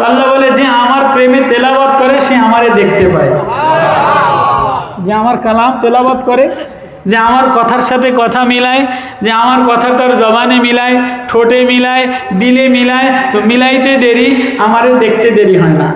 তো আল্লাহ বলে যে আমার প্রেমে তেলাবাদ করে সে আমারে দেখতে পায়। যে আমার কালাম তেলাবাদ করে যে আমার কথার সাথে কথা মিলায় যে আমার কথা তার জবানে মিলায় ঠোঁটে মিলায় দিলে মিলায় তো মিলাইতে দেরি আমারে দেখতে দেরি হয় না।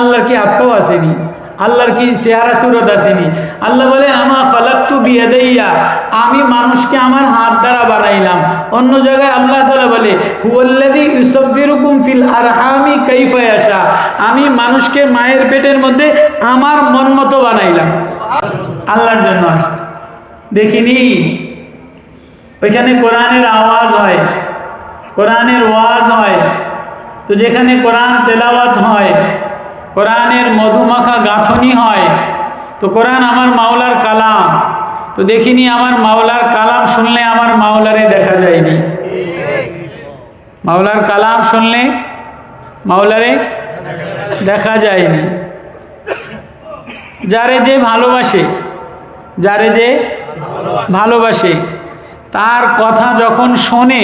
আল্লাহর কি আত্মাও আসেনি। আল্লাহর কি চেহারা সুরত আসেনি? আল্লাহ বলে, আমা ফালাক্তু বিয়াদাইয়া। আমি মানুষকে আমার হাত দ্বারা বানাইলাম। অন্য জায়গায় আল্লাহ তাআলা বলে, হুয়াল্লাযী ইউসাব্বিরুকুম ফিল আর আরহামি কাইফা আসা আমি মানুষকে মায়ের পেটের মধ্যে আমার মন মতো বানাইলাম। আল্লাহর জন্য আসছে। দেখিনি? ওইখানে কোরআনের আওয়াজ হয়। কোরআনের ওয়াজ হয়। তো যেখানে কোরআন তেলাওয়াত হয় কোরআনের মধুমাখা গাঁথনি হয়। তো কোরআন আমার মাওলার কালাম। তো দেখিনি আমার মাওলার কালাম শুনলে আমার মাওলারে দেখা যায়নি। মাওলার কালাম শুনলে মাওলারে দেখা যায়নি। যারে যে ভালোবাসে, যারে যে ভালোবাসে, তার কথা যখন শোনে,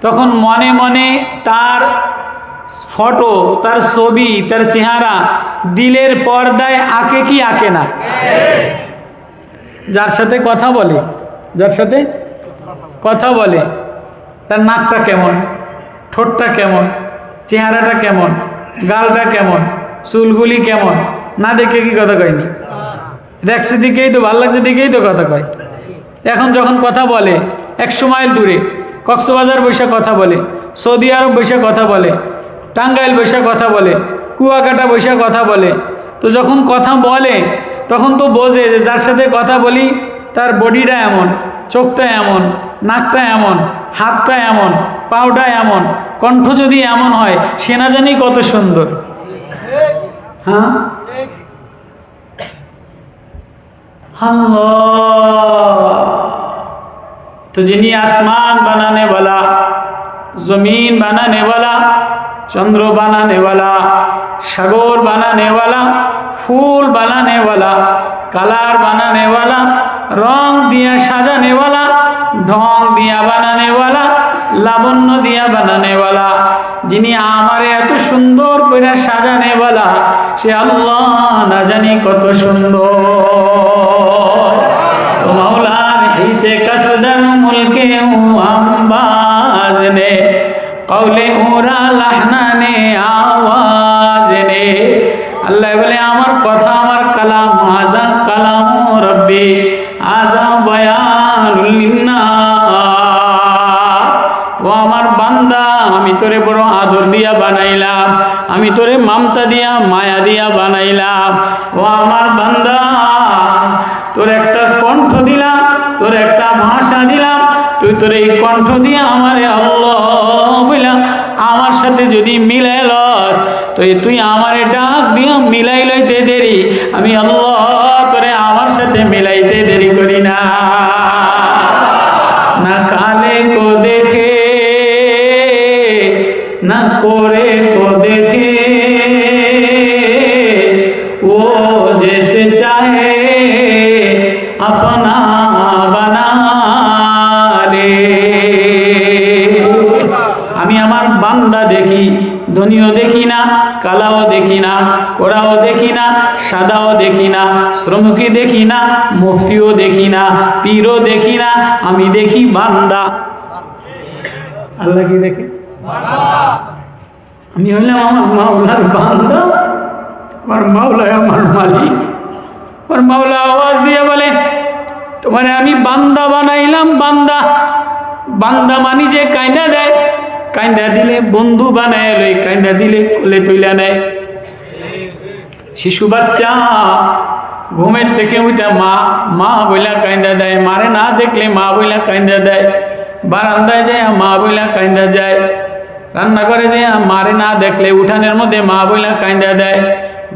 তখন মনে মনে তার ফটো, তার ছবি, তার চেহারা, দিলের পর্দায় আঁকে কি আঁকে না? যার সাথে কথা বলে, যার সাথে কথা বলে, তার নাকটা কেমন, ঠোঁটটা কেমন, চেহারাটা কেমন, গালটা কেমন, চুলগুলি কেমন, না দেখে কি কথা কয়নি? দেখছে দিকেই তো, ভালো লাগছে দিকেই তো কথা কয়। এখন যখন কথা বলে একশো মাইল দূরে, কক্সবাজার বৈশা কথা বলে, সৌদি আরব বৈশা কথা বলে টাঙ্গাইল বৈশা কথা বলে কুয়াকাটা বৈশা কথা বলে তো যখন কথা বলে তখন তো বোঝে যে যার সাথে কথা বলি তার বডিটা এমন চোখটা এমন নাকটা এমন হাতটা এমন পাউটা এমন কণ্ঠ যদি এমন হয় সে না জানি কত সুন্দর হ্যাঁ अल्लाह तो जिन्हीं आसमान बनाने वाला जमीन बनाने वाला চন্দ্র বানানেওয়ালা, সাগর বানানেওয়ালা, ফুল বানানেওয়ালা, কালার বানানেওয়ালা, রং দিয়া সাজানেওয়ালা, ঢং দিয়া বানানেওয়ালা, লাবণ্য দিয়া বানানেওয়ালা, যিনি আমারে এত সুন্দর করে সাজানেওয়ালা, সে আল্লাহ না জানি কত সুন্দর। তো মাওলার হিচে কসদন মুলকে হুম বাজনে কৌলে ওরা লাহনানে আওয়াজ নে। আল্লাহ বলে, আমার কথা, আমার কালাম আজা কালাম রব্বি আজা বয়ানুল্লিন্নাস ও আমার বান্দা, আমি তোরে বড় আদর দিয়া বানাইলাম, আমি তোরে মামতা দিয়া, মায়া দিয়া বানাইলাম। ও আমার বান্দা, তোর একটা কণ্ঠ দিলাম, তোর একটা ভাষা দিলাম, তুই তোর এই কণ্ঠ দিয়া আমারে আল্লাহ বললাম আমার সাথে যদি মিলাই লস, তো তুই আমারে ডাক দিয়া মিলাই লইতে দেরি। আমি আল্লাহ করে আমার সাথে মিলাইতে দেরি করি। দেখি না, কালাও দেখি না কোরাও দেখি না, সাদাও দেখি না শ্রমিকই দেখি না, মুফতিও দেখি না, পীরও দেখি না, আমি দেখি বান্দা। আল্লাহ কি দেখে? আমি হইলাম আমার মাওলার বান্দা, আমার মাওলায় আমার মালিক। আমার মাওলা আওয়াজ দিয়ে বলে, তোমার আমি বান্দা বানাইলাম, বান্দা। বান্দা মানি যে কাইন্দা দেয়। কাইন্দা দিলে বন্ধু বানায় লই, কাইন্দা দিলে কোলে তুইলা নেয়। শিশু বাচ্চা, ঘুমের থেকে উঠা মা মা বইলা কাইন্দা দেয়। মারে না দেখলে মা বইলা কাইন্দা দেয়। বারান্দায় যায় মা বইলা কাইন্দা যায়। রান্না করে যে মারে না দেখলে উঠানের মধ্যে মা বইলা কাইন্দা দেয়।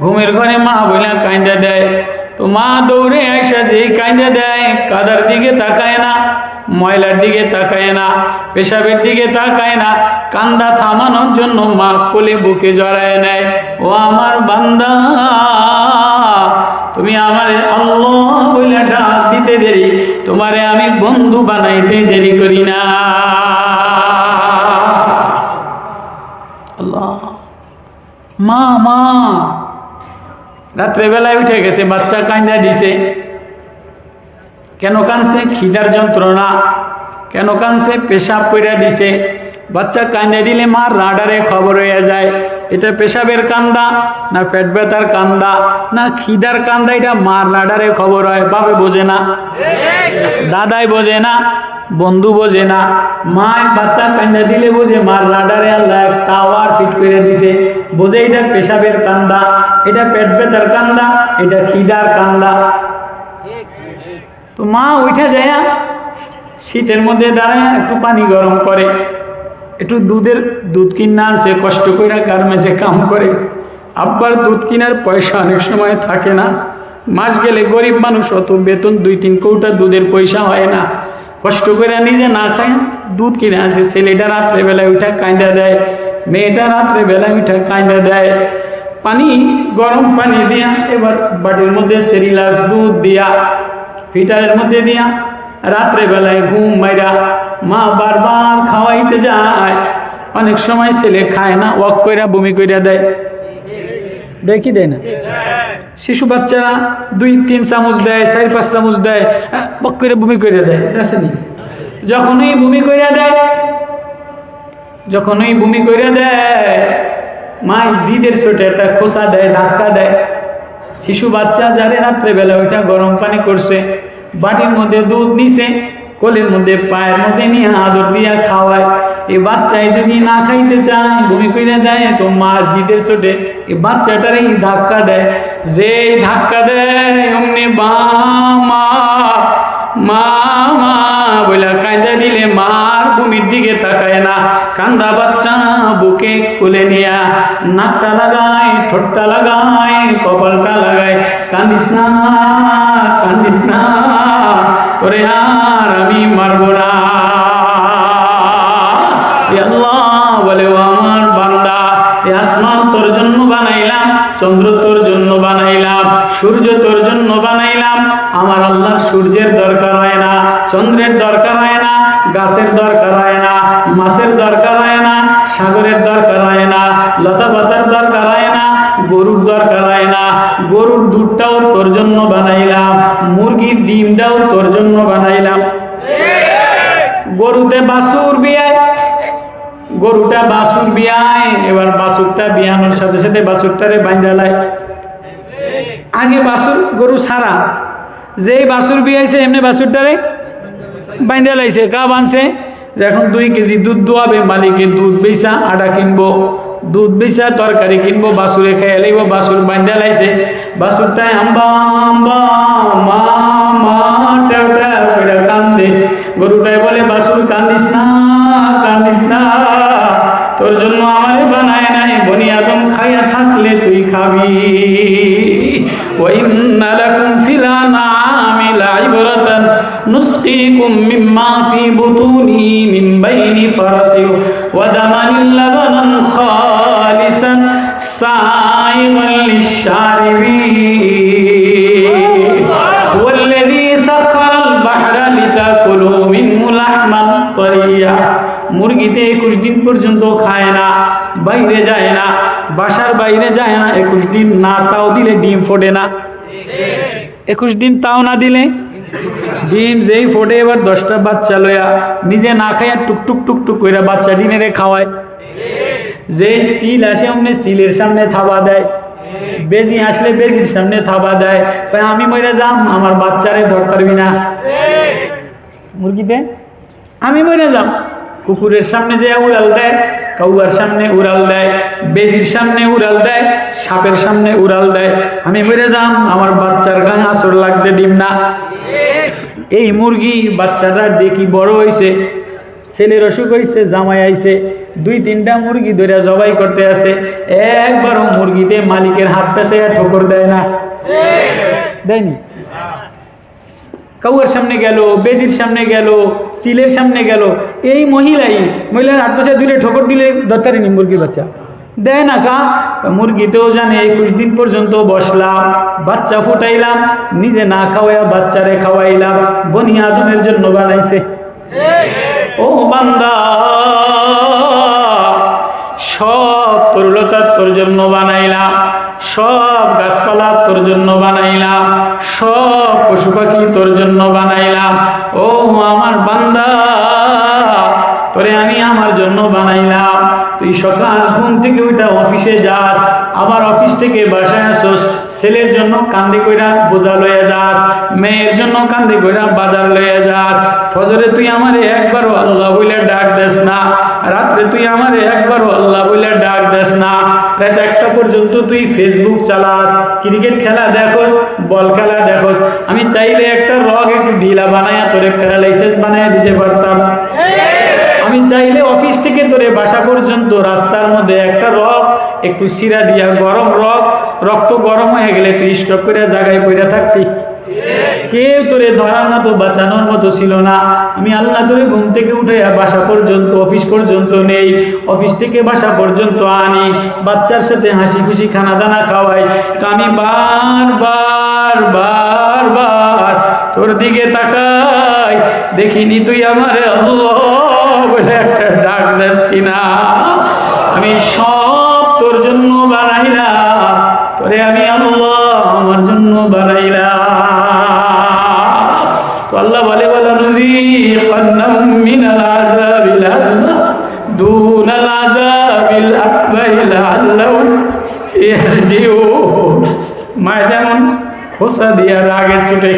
ঘুমের ঘরে মা বইলা কাইন্দা দেয়। তো মা দৌড়ে আইসা যে কাইন্দা দেয়, কাদার দিকে তাকায় না। ময়লার দিকে তাকায় না, পেশাবের দিকে তাকায় না, কান্দা থামানোর জন্য মা কোলে বুকে জড়ায় নেয়। ও আমার বান্দা, তুমি আমারে আল্লাহ বলে ডাক দিতে দেরি, তোমারে আমি বন্ধু বানাইতে দেরি করি না। মা মা। রাত্রেবেলায় উঠে গেছে, বাচ্চা কান্দা দিছে। কেন কানছে? খিদার যন্ত্রণা। কেন কানছে? পেশাব কইরা দিছে। বাচ্চা কান্দা দিলে মার রাডারে খবর হয়ে যায়। এটা পেশাবের কান্দা, না পেট ব্যথার কান্দা, না খিদার কান্দা, এটা মার রাডারে খবর হয়, বাপে বোঝে না। দাদাই বোঝে না, বন্ধু বোঝে না। মায় বাচ্চা কান্দা দিলে বোঝে মার রাডারে আল্লাহ টাওয়ার ফিট করে দিছে। বোঝে এটা পেশাবের কান্দা, এটা পেট ব্যথার কান্দা, এটা খিদার কান্দা। তো মা উঠে যায় শীতের মধ্যে দাঁড়ায় একটু পানি গরম করে, একটু দুধের দুধ কিনা আনছে কষ্ট করে গার্মেন্টসে কাম করে। আব্বার দুধ কিনার পয়সা অনেক সময় থাকে না। মাস গেলে গরিব মানুষ, অত বেতন দুই তিন কৌটা দুধের পয়সা হয় না। কষ্ট করে নিজে না খায়, দুধ কিনে আসে। ছেলেটা রাত্রেবেলায় উঠা কাঁদা দেয়, মেয়েটা রাত্রেবেলায় উঠা কাঁদা দেয়। পানি, গরম পানি দিয়া এবার বাটির মধ্যে সেরিলাক্স দুধ দিয়া ফিটারের মধ্যে দিয়া রাত্রে বেলায় ঘুম মাইরা মা বারবার খাওয়াইতে যায়। অনেক সময় ছেলে খায় না, ওয়াক কইরা, বমি কইরা দেয়। কি দেয় না? শিশু বাচ্চারা দুই, তিন চামচ দেয়, চার, পাঁচ চামচ দেয় বক করে বমি করে দেয়। আসেনি যখনই বমি করে দেয়, যখনই বমি করে দেয় মা জিদের ছোটে একটা খোসা দেয়, ধাক্কা দেয়। শিশু বাচ্চা যারে রাত্রেবেলা ওইটা গরম পানি করছে, বাটির মধ্যে দুধ নিছে, কোলের মধ্যে পায়ের মধ্যে নিয়ে আদর দিয়া খাওয়ায়। এই বাচ্চায় যদি না খাইতে চায় ভূমি করে যায়, তো মা জিদের চোটে এই বাচ্চাটার এই ধাক্কা দেয়। যে ধাক্কা দেয়, অমনি মামা বইলা কাঁদা দিলে মার ভূমির দিকে তাকায় না। কান্দা বাচ্চা বুকে কোলে নিয়া নাকটা লাগায়, ঠোঁটটা লাগায়, কপালটা লাগায়। কান্দিস না কান্দিস না, তোরে আর আমি মারব না। আল্লাহ বলে আমার বান্দা, এ আসমান তোর জন্য বানাইলাম, চন্দ্র তোর জন্য বানাইলাম, সূর্য তোর জন্য বানাইলাম আমার আল্লাহ সূর্যের দরকার হয় না, চন্দ্রের দরকার হয় না, গাছের দরকার হয় না, মাছের দরকার হয় না, সাগরের দরকার হয় না, লতা পাতার দরকার হয় না, গরুর দরকার হয় না, গরুর দুধটাও তোর জন্য বানাইলাম, মুরগির ডিমটাও তোর জন্য বানাইলাম। গরুতে বাসুর বিয়ায়, গরুটা বাছুর বিয়ায়, এবার বাসুরটা বিয়ানোর সাথে সাথে বাছুরটারে বান্ধালায় আগে বাসুর গরু ছাড়া যেই বাছুর বিয়াইছে এমনি বাছুরটারে বাইন্দা লাইছে গা বানছে যে এখন দুই কেজি দুধ দোয়াবে মালিকে দুধ বেচা আটা কিনবো দুধ বেচা তরকারি কিনবো বাসুরে খেয়ে লাইব বাসুর বাইন্দা লাইছে বাসুরটায় আম্বা আম্বা মা মা টেউটা পেড়া কান্দে গরুটায় বলে বাসুর কান্দিস না কান্দিস না তোর জন্য আমারে বানায় নাই বনি আদম খাইয়া থাকলে তুই খাবি ওই নালাকুম نسقيكم مما في بطونه من بين فرس ودم لبنا خالصا سائغا للشاربين هو الذي سخر البحر لتأكلوا منه لحما طريا মুরগিতে একুশ দিন পর্যন্ত খায় না বাইরে যায় না বাসার বাইরে যায় না একুশ দিন না তাও দিলে ডিম ফোটে না একুশ দিন তাও না দিলে ডিম যেই ফোটে এবার দশটা বাচ্চা লয়া নিজে না খাইয়া টুকটুক টুকটুক করে বাচ্চা ডিনেরে খাওয়ায়। যেই সিল আসে অমনি সিলের সামনে থাবা দেয়। বেজি আসলে বেজির সামনে থাবা দেয়। তাই আমি মরে যাম, আমার বাচ্চারে ধর পারবি না। মুরগিতে আমি মরে যাম। কুকুরের সামনে যে উড়াল দেয়, কাউয়ার সামনে উড়াল দেয়, বেজির সামনে উড়াল দেয়, সাপের সামনে উড়াল দেয়। আমি মরে যাম, আমার বাচ্চার গায়ে আসর লাগতে ডিম না। এই মুরগি বাচ্চাটা দেখি বড় হয়েছে ছেলের অসুখ হয়েছে জামাই আইছে, দুই তিনটা মুরগি ধরে জবাই করতে আছে, একবারও মুরগিতে মালিকের হাত পেছে ঠোকর দেয় না। দেয়নি? কাউয়ার সামনে গেল, বেজির সামনে গেল, সিলের সামনে গেল, এই মহিলাই মহিলার হাত পাশে দিলে ঠোকর দিলে দরকারই নেই মুরগির বাচ্চা। দেয় না কা? মুরগিতেও জানে, একুশ দিন পর্যন্ত বসলাম, বাচ্চা ফুটাইলাম, নিজে না খাওয়াইয়া বাচ্চারে খাওয়াইলাম, বনি আদমের জন্য বানাইছে। ও বান্দা, সব তরুলতা তোর জন্য বানাইলাম, সব গাছপালা তোর জন্য বানাইলাম, সব পশু পাখি তোর জন্য বানাইলাম। ও আমার বান্দা, তোরে আমি আমার জন্য বানাইলাম। তুই সকাল ঘুম থেকে উঠা অফিসে যাস, আবার অফিস থেকে বাসায় আসোস, ছেলের জন্য কান্দি কইরা বোঝা লইয়া যাস, মেয়ের জন্য কান্দি কইরা বাজার লইয়া যাস। ফজরে তুই আমারে একবারও আল্লাহ বইলে ডাক দেস না, রাত্রে তুই আমারে একবারও আল্লাহ বইলে ডাক দেস না। রাত একটা পর্যন্ত তুই ফেসবুক চালাস ক্রিকেট খেলা দেখোস বল খেলা দেখোস। আমি চাইলে একটা রগ একটু ঢিলা বানায়া তোরে প্যারালাইসিস বানায়া দিতে পারতাম। আমি চাইলে অফিস থেকে ধরে বাসা পর্যন্ত রাস্তার মধ্যে একটা রক, একটু শিরা দিয়া গরম রক, রক্ত গরম হয়ে গেলে তুই স্টপ করে জায়গায় পড়ে থাকতি। কেউ তোরে ধরার মতো বাঁচানোর মতো ছিল না। আমি আল্লাহ তোরে ঘুম থেকে উঠে বাসা পর্যন্ত, অফিস পর্যন্ত নেই। অফিস থেকে বাসা পর্যন্ত আনি, বাচ্চার সাথে হাসি খুশি খানা দানা খাওয়াই। তো আমি বার বার বার বার তোর দিকে তাকাই। দেখিনি তুই আমার আল্লাহ। বলে একটা ডাক কিনা? আমি সব তোর জন্য বানাইলাম। তোরে আমি আল্লাহ আমার জন্য বানাইলাম। তো আল্লাহ বলে বলে নুজিকান্নাম মিনাল আযাবিল আদনা দুনাল আযাবিল আকবার লাআল্লাহুম ইয়ারজিউন। মা যেমন খোসা দিয়া রাগে ছুটে,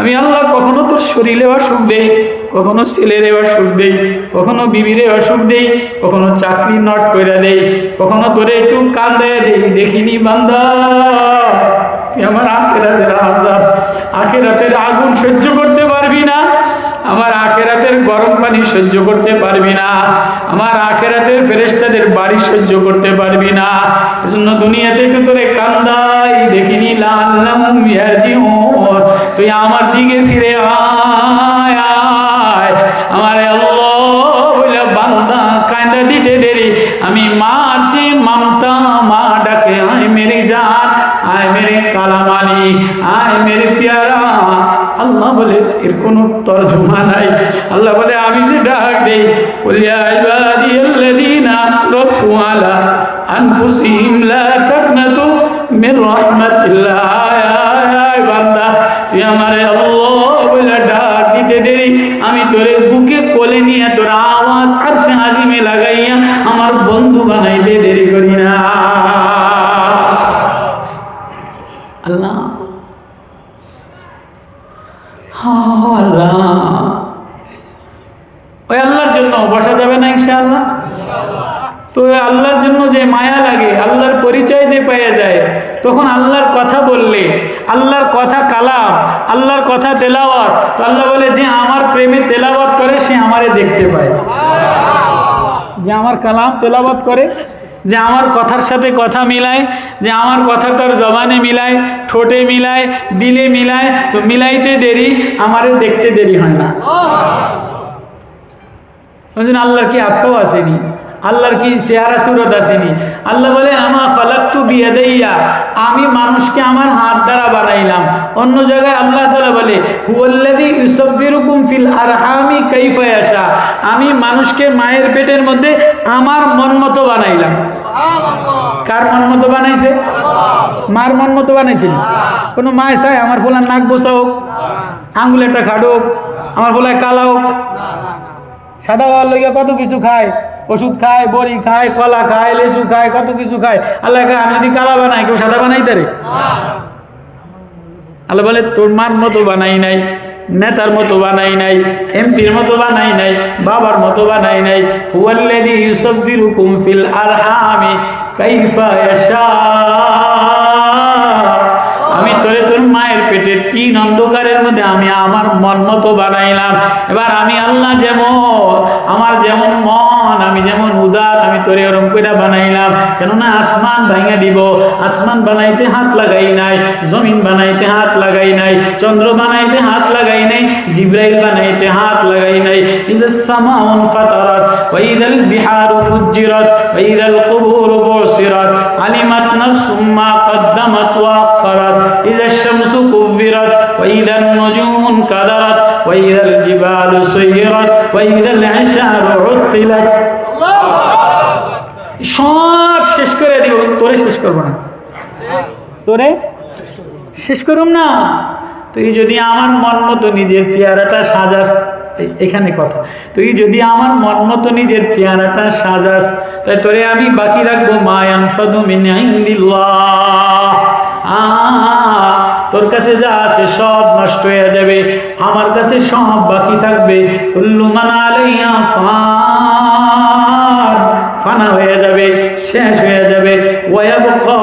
আমি আল্লাহ কখনো তোর শরীরে অসুখ দেই কখনো ছেলেরে অসুখ দেই, কখনো বিবিরে অসুখ দেই, কখনো চাকরি নট করে দেই, কখনো তোরে একটু কান্দে দেই, দেখিনি বান্দা। আমার আখেরাতের আজাব, আখেরাতের আগুন সহ্য করতে পারবি না, আমার আখেরাতের গরম পানি সহ্য করতে পারবি না, আমার আখেরাতের ফেরেস্তাদের বাড়ি সহ্য করতে পারবি না, এজন্য দুনিয়াতে একটু তোরে কান্দাই দেখিনি লাল তুই আমার দিকে ফিরে আয়। আমার বলে, বান্দা কান্দা দিতে দেরি। আমি যে মামতা, মা ডাকে, আয় মেরে জান, আয় মেরে কালামানি, আয় মেরে প্যারা। আল্লাহ বলে, এর কোনো তর্জমা নাই। আল্লাহ বলে, আমি যে ডাক দেই বলি আইবাদিয়াল্লাযীনা আসরাফু আলা আনফুসিহিম, লা তাকনাতু মির রাহমাতিল্লাহ। আয় আয়, বান্দা, তুই আমারে মায়া লাগে আল্লাহর পরিচয় যে পাওয়া যায় তখন আল্লাহর কথা বললে আল্লাহর কথা কালাম আল্লাহর কথা তেলাওয়াত তো আল্লাহ বলে যে আমার প্রেমে তেলাওয়াত করে সে আমারে দেখতে পায়। যে আমার কালাম তেলাওয়াত করে যে আমার কথার সাথে কথা মিলায় যে আমার কথা তার জবানে মিলায় ঠোঁটে মিলায় দিলে মিলায় তো মিলাইতে দেরি আমারে দেখতে দেরি হয় না। আল্লাহর কি আত্মাও আসেনি। আল্লাহর কি চেহারা সুরত আসেনি? আল্লাহ বলে আমা ফালাক্তু বিয়াদাইয়া। আমি মানুষকে আমার হাত দ্বারা বানাইলাম। অন্য জায়গায় আল্লাহ তাআলা বলে হুয়াল্লাযী ইউসাব্বিরুকুম ফিল আর আরহামি কাইফা আসা আমি মানুষকে মায়ের পেটের মধ্যে আমার মন মতো বানাইলাম। কার মন মতো বানাইছে? মার মন মতো বানাইছিল কোনো মায় চায় আমার ফোলার নাক বসা হোক আঙ্গুল একটা খাটো হোক আমার ফোলায় কালা হোক। সাদা হওয়ার লইয়া কত কিছু খায়? ওষুধ খায়, বড়ি খায়, কলা খায় লেসু খায়, কত কিছু খায়। আল্লাহ খায় আমি যদি কালা বানাই, কেউ সাদা বানাই তারে আল্লাহ বলে, তোর মার মতো বানাই নাই, নেতার মতো বানাই নাই, এমপির মতো বানাই নাই, বাবার মতো বানাই নাই। হুয়াল্লাযী ইউসাব্বিরুকুম ফিল কাইফা ইয়াশা আমি তোরে তোর মায়ের পেটের তিন অন্ধকারের মধ্যে আমি আমার মন মতো বানাইলাম এবার আমি আল্লাহ যেমন আমার যেমন মন আমি যেমন উদার আমি তোরে ওরম করে বানাইলাম কেননা আসমান ভাঙা দিব আসমান বানাইতে হাত লাগাই নাই জমিন বানাইতে হাত লাগাই নাই চন্দ্র বানাইতে হাত লাগাই নাই জিব্রাইল বানাইতে হাত লাগাই নাই ইজা সামাউন ফাতারাত ওয়া ইদাল বিহারু ফুজ্জিরাত ওয়া ইদাল কুবুরু বুসিরাত আলিমাত নাফসুম মা قدمت وأخرت إذا الشمس كبرت وإذا النجوم انكدرت وإذا الجبال سيرت وإذا العشار عطلت সব শেষ করে দিব তোরে শেষ করবো না তোরে শেষ করুম না তুই যদি আমার মন মতো নিজের চেহারাটা সাজাস এ- এখানে কথা তুই যদি আমার মন মতো নিজের চেহারাটা সাজাস তাই তোরে আমি বাকি রাখবো মায়ান ফদুমিন তোর কাছে যা আছে সব নষ্ট হয়ে যাবে। আমার কাছে সব বাকি থাকবে। কুল্লু মানালিয়া ফান। ফানা হয়ে যাবে, শেষ হয়ে যাবে। ওয়াবকা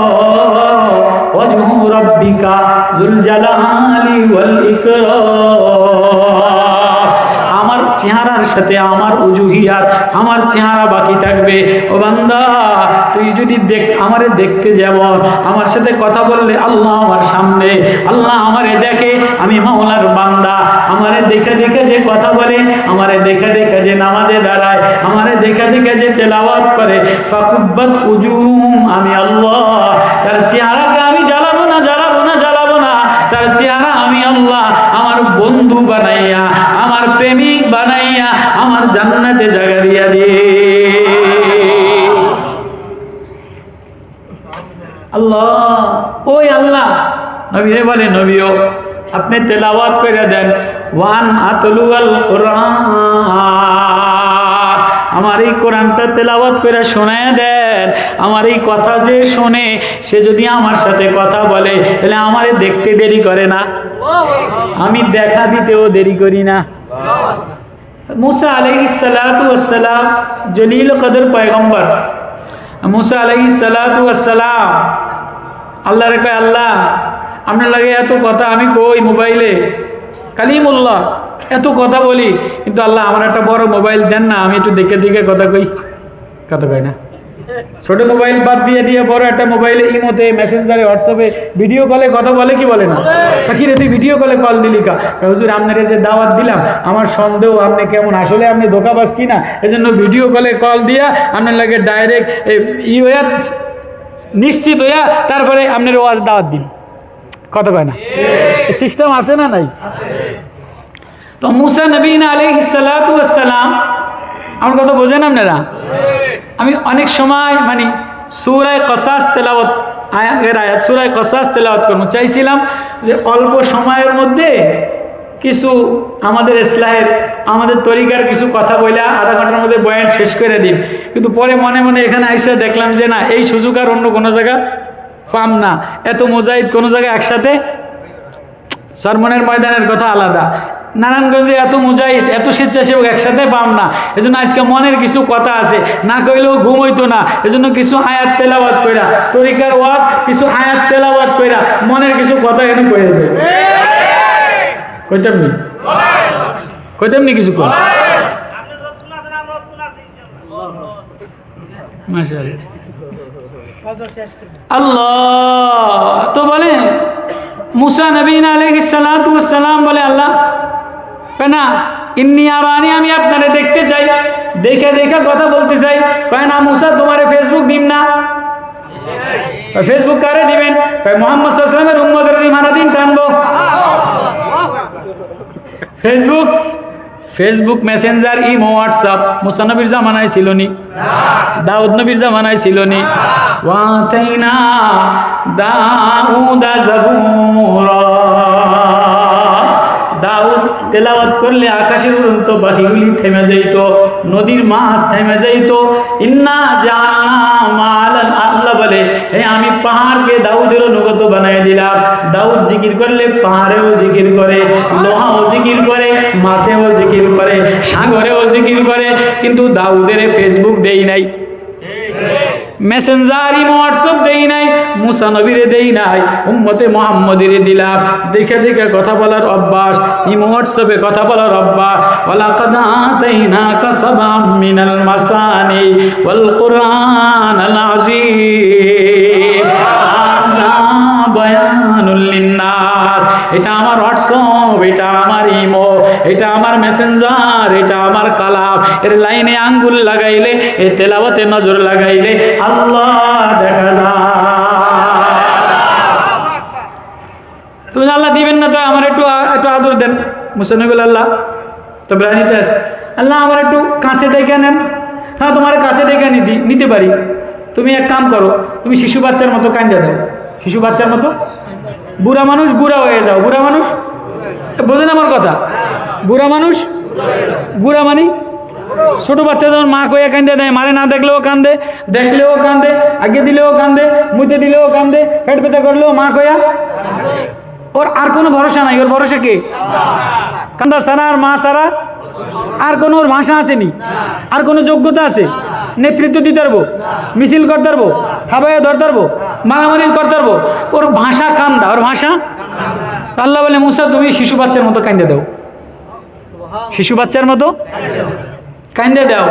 ওয়াজহু রাব্বিকা যুল জালালি ওয়াল ইকরাম। চেহারার সাথে আমার উজুহিয়াত আমার চেহারা বাকি থাকবে। ও বান্দা, তুই যদি দেখ, আমারে দেখতে যাব, আমার সাথে কথা বললে আল্লাহ আমার সামনে, আল্লাহ আমারে দেখে, আমি মাওলার বান্দা। আমারে দেখে দেখে যে কথা বলে, আমারে দেখে দেখে যে নামাজে দাঁড়ায়, আমারে দেখে দেখে যে তেলাওয়াত করে। ফাকুব্বাত উজুম আমি আল্লাহ, তার চেহারাকে আমি জ্বালাবো না, জ্বালাবো তার চেহারা, আমি আল্লাহ, আমার বন্ধু বানাইয়া, আমার প্রেমিক বানাইয়া, আমার জান্নাতে জায়গা দিয়া দিয়ে। আল্লাহ, ওই আল্লাহ। নবীরে বলে, নবীও, আপনি তেলাওয়াত করে দেন, ওয়ান আতলুয়াল কোরআন। আমার এই কোরআনটা তেলাওয়াত করে শোনায় দেন। আমার এই কথা যে শোনে, সে যদি আমার সাথে কথা বলে, তাহলে আমারে দেখতে দেরি করে না। আমি দেখা দিতেও দেরি করি না। মুসা আলহি সালাম, জলিল কদর পয়গম্বর। মুসা আলহি সালাম আল্লাহ রেখে আল্লাহ, আপনার লাগে এত কথা, আমি কই মোবাইলে? কালিমুল্লাহ, এত কথা বলি, কিন্তু আল্লাহ, আমার একটা বড় মোবাইল দেন না, আমি একটু দেখে দেখে কথা কই। কথা কই না? ছোট মোবাইল বাদ দিয়ে দিয়ে বড় একটা মোবাইলে ইমোতে মেসেঞ্জারে হোয়াটসঅ্যাপে ভিডিও কলে কথা বলে কি বলে না? কি রে তুই ভিডিও কলে কল দিলি কা? হুজুর আপনার যে দাওয়াত দিলাম আমার সন্দেহ আপনি কেমন? আসলে আপনি ধোকাবাজ কিনা? এজন্য ভিডিও কলে কল দিয়া আপনার লাগে ডাইরেক্ট ই হইয়া নিশ্চিত হইয়া তারপরে আপনার ওয়াজ দাওয়াত দিন। কথা কয় না? সিস্টেম আছে না নাই? তো মুসা নবীন ওয়াস সালাম আমার কথা বোঝেন আপনারা? আমি অনেক সময় মানে সুরায় কসাস তেলাওয়াত এর আয়াত, সুরায় কসাস তেলাওয়াত করব। চাইছিলাম যে অল্প সময়ের মধ্যে কিছু আমাদের ইসলাহের, আমাদের তরিকার কিছু কথা বলে আধা ঘণ্টার মধ্যে বয়ান শেষ করে দিন কিন্তু পরে মনে মনে এখানে এসে দেখলাম যে না, এই সুযোগ আর অন্য কোনো জায়গা পাম না। এত মোজাহিদ কোনো জায়গায় একসাথে? সরমনের ময়দানের কথা আলাদা। নারায়ণগঞ্জে এত মুজাহিদ, এত স্বেচ্ছাসেবক একসাথে পাম না। এজন্য আজকে মনের কিছু কথা আছে। না কইলেও ঘুম হইতো না। এজন্য কিছু আয়াত তেলাওয়াত কইরা, তরিকার ওয়াজ, কিছু আয়াত তেলাওয়াত কইরা মনের কিছু কথা এখানে কয়ে যায় কইতাম নি? কইতাম নি কিছু মাশাআল্লাহ। আল্লাহ, তো বলে, মুসা নবীন আলহিসাল্লাম বলে আল্লাহ না, ইন্নি আরানি, আমি আপনারে দেখতে চাই। দেখে দেখে কথা বলতে চাই। না, মুসা, তোমারে ফেসবুক দিন না। ফেসবুক কারে দিবেন? মোহাম্মদ সাল্লামের উম্মদের ইমানা দিন টানবো। Facebook Facebook Messenger imo WhatsApp মুসানবীর জামানায় ছিল নি দাউদ নবীর জামানায় ছিল নি ওয়াতাইনা দাউদা জাবুরা। দাউদ তেলাওয়াত করলে আকাশের উড়ন্ত পাখিগুলি থেমে যাইত, নদীর মাছ থেমে যাইত। ইন্না জানা মালান আল্লাহ বলে, হে আমি পাহাড়কে দাউদের অনুগত বানাই দিলাম। দাউদ জিকির করলে পাহাড়েও জিকির করে, লোহাও জিকির করে, মাছেও জিকির করে, সাগরেও জিকির করে, কিন্তু দাউদের ফেসবুক দেই নাই। মেসেঞ্জার ইমো হোয়াটসঅ্যাপ দেই নাই, মুসা নবীরে দেই নাই, উম্মতে মোহাম্মদের দিলাম। দেখে দেখে কথা বলার অভ্যাস ইমো হোয়াটসঅ্যাপে কথা বলার অভ্যাস। ওয়ালাকাদ না সাবাম মিনাল মাসানি ওয়াল কুরআনাল আযীম। হাযা এটা আমার হোয়াটসঅ্যাপ, এটা আমার ইমো, এটা আমার মেসেঞ্জার, এটা আমার কালাম। এর লাইনে আঙ্গুল লাগাইলে, এ তেলাওয়াতে নজর লাগাইলে আল্লাহ দেখা তুমি আল্লাহ দিবেন না তো, আমার একটু একটু আদর দেন। মুসানবুল আল্লাহ, তো ব্রাজিতে আল্লাহ আমার একটু কাছে ডেকে নেন। হ্যাঁ তোমার কাছে ডেকে নিতে পারি। তুমি এক কাম করো, তুমি শিশু বাচ্চার মতো কান্দে দাও। শিশু বাচ্চার মতো? বুড়া মানুষ বুড়া হয়ে যাও। বুড়া মানুষ? বোঝেন আমার কথা? বুড়া মানুষ? বুড়া মানি? ছোট বাচ্চা যখন মা কয়ে কান্দে দেয়, মারে না দেখলেও কান্দে দেখলেও কান্দে, আগে দিলেও কান্দে মুতে দিলেও কান্দে পেট পেতে করলেও মা কয়া ওর আর কোনো ভরসা নাই। ওর ভরসা কে? কান্দা সারা আর মা সারা? আর কোনো ওর ভাষা আসেনি? আর কোনো যোগ্যতা আছে? নেতৃত্ব দিতে পারব? মিছিল করতে পারব? খাবাইয়ে ধরতে পারব? মারামারি করতে পারব ওর ভাষা কান্দা, ওর ভাষা? আল্লাহ বলে, মুসা, তুমি শিশু বাচ্চার মতো কান্দে দাও। শিশু বাচ্চার মতো? কান্দে দাও।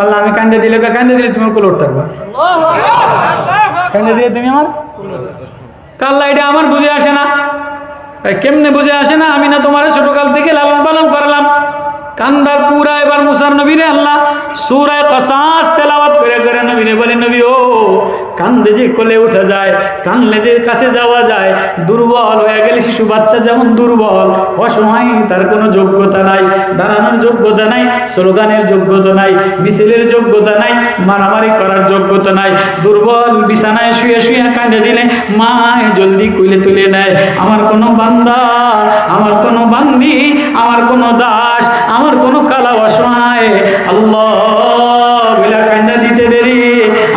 আল্লাহ, আমি কান্দে দিলে কান্দে দিলে তুমি কোলে উঠতে পারবা। কান্দে দিলে তুমি আমার? কাল্লা এটা আমার বুঝে আসে না। কেমনে বুঝে আসে না? আমি না তোমার ছোটকাল থেকে লালন পালন করলাম। কান্দার পুরা এবার মুসার নবীরে, আল্লাহ। সুরায় কসাস তেলাওয়াত করে করে নবীরে বলে, নবী ও কান্দে যে কোলে উঠা যায়, কানলে যে কাছে যাওয়া যায়, দুর্বল হয়ে গেলে শিশু বাচ্চা যেমন দুর্বল, অসময় তার কোনো যোগ্যতা নাই, দাঁড়ানোর যোগ্যতা নাই, স্লোগানের যোগ্যতা নাই, মিছিলের যোগ্যতা নাই, মারামারি করার যোগ্যতা নাই, দুর্বল বিছানায় শুয়ে শুয়ে কাঁদে দিলে মা জলদি কুইলে তুলে নেয়, আমার কোনো বান্দা, আমার কোনো বান্দি, আমার কোনো দাস, আমার কোনো কালা অসহায় আল্লাহ, বিলা কান্দা দিতে দেরি,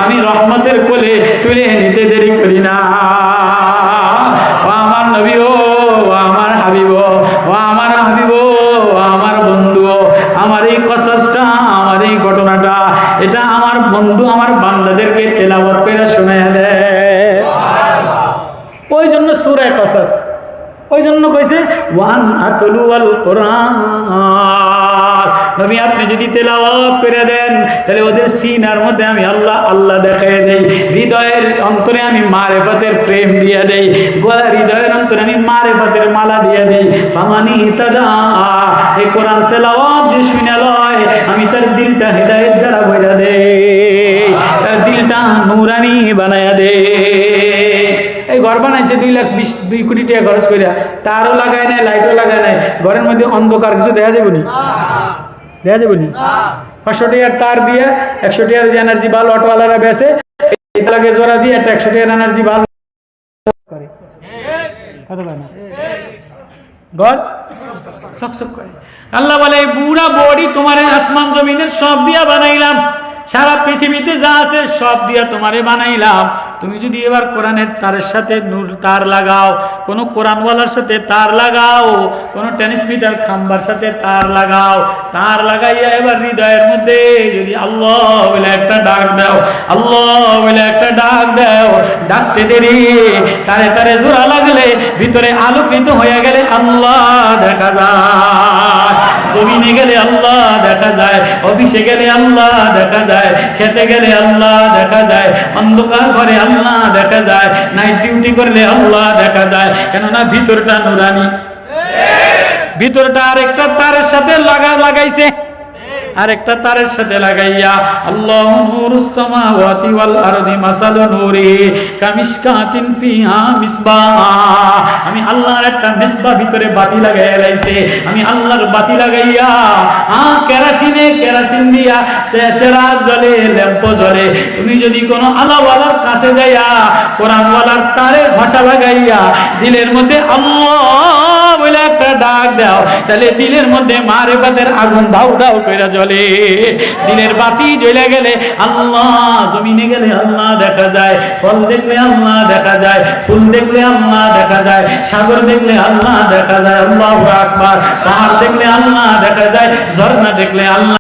আমি রহমতের কোলে তুলে নিতে দেরি করি না। ও আমার নবী ও আমার হাবিব ও আমার হাবিব আমার বন্ধু আমার এই আমার এই ঘটনাটা, এটা আমার বন্ধু, আমার বান্দাদেরকে তেলাবত করে শুনে দেয় ওই জন্য সুরায় ওই জন্য কইছে, ওয়ান আতলু আল কোরআন। নবী আপনি যদি তেলাওয়াত করে দেন, তাহলে ওদের সিনার মধ্যে আমি আল্লাহ আল্লাহ দেখাই দেই। হৃদয়ের অন্তরে আমি মারে মারেফতের প্রেম দিয়ে দেই। গলা হৃদয়ের অন্তরে আমি মারে মারেফতের মালা দিয়ে দেই। ফামানি তাদা এই কোরআন তেলাওয়াত যে শুনে লয়, আমি তার দিলটা হৃদয়ের দ্বারা বইরা দেই। তার দিলটা নুরানি বানায়া দেই। এই ঘর বানাইছে দুই লাখ বিশ, দুই কোটি টাকা খরচ করিয়া তারও লাগায় নাই, লাইটও লাগায় নাই। ঘরের মধ্যে অন্ধকার কিছু দেখা যাবে নি? যাবে নি? পাঁচশো টাকার তার দিয়ে একশো টাকার যে এনার্জি বাল অটোওয়ালারা বেছে লাগে জোড়া দিয়ে একটা একশো টাকার এনার্জি বাল করে। না? সকসক করে। আল্লাহ বলে বুড়া বডি তোমার আসমান জমিনের সব দিয়া বানাইলাম। সারা পৃথিবীতে যা আছে সব দিয়া তোমারে বানাইলাম। তুমি যদি এবার কোরআনের তারের সাথে নূর তার লাগাও, কোনো কোরআনওয়ালার সাথে তার লাগাও, কোনো ট্রান্সমিটার খাম্বার সাথে তার লাগাও, তার লাগাইয়া এবার হৃদয়ের মধ্যে যদি আল্লাহ বলে একটা ডাক দাও, আল্লাহ বলে একটা ডাক দাও, ডাকতে দেরি, তারে তারে জোড়া লাগলে ভিতরে আলোকিত হয়ে গেলে আল্লাহ দেখা যায়। জমিনে গেলে আল্লাহ দেখা যায়, অফিসে গেলে আল্লাহ দেখা যায়, খেতে গেলে আল্লাহ দেখা যায়, অন্ধকার ঘরে আল্লাহ দেখা যায় নাইট ডিউটি করলে আল্লাহ দেখা যায়। কেননা ভিতরটা নুরানি। ভিতরটা আরেকটা তারের সাথে লাগা লাগাইছে। আরেকটা তারের সাথে লাগাইয়া, আল্লাহ ওয়াল আরদি নূরি কামিশকাতিন ফিহা আমি আল্লাহর একটা ভিতরে বাতি লাগাইয়া লাইছে। আমি আল্লাহর বাতি লাগাইয়া আ কেরাসিনে, কেরাসিন দিয়া তে- চেরাগ জ্বলে ল্যাম্প জ্বলে তুমি যদি কোনো আলাওয়ালার কাছে যাইয়া কোরআনওয়ালার তারের ভাষা লাগাইয়া দিলের মধ্যে আল্লাহ বলে একটা ডাক দাও। তাহলে দিলের মধ্যে মারে পাতের আগুন দাও দাও করে জ্বলে। দিলের বাতি জ্বলে গেলে আল্লাহ, জমিনে গেলে আল্লাহ দেখা যায়, ফল দেখলে আল্লাহ দেখা যায়, ফুল দেখলে আল্লাহ দেখা যায়, সাগর দেখলে আল্লাহ দেখা যায়, আল্লাহ আকবার, পাহাড় দেখলে আল্লাহ দেখা যায়, ঝর্ণা দেখলে আল্লাহ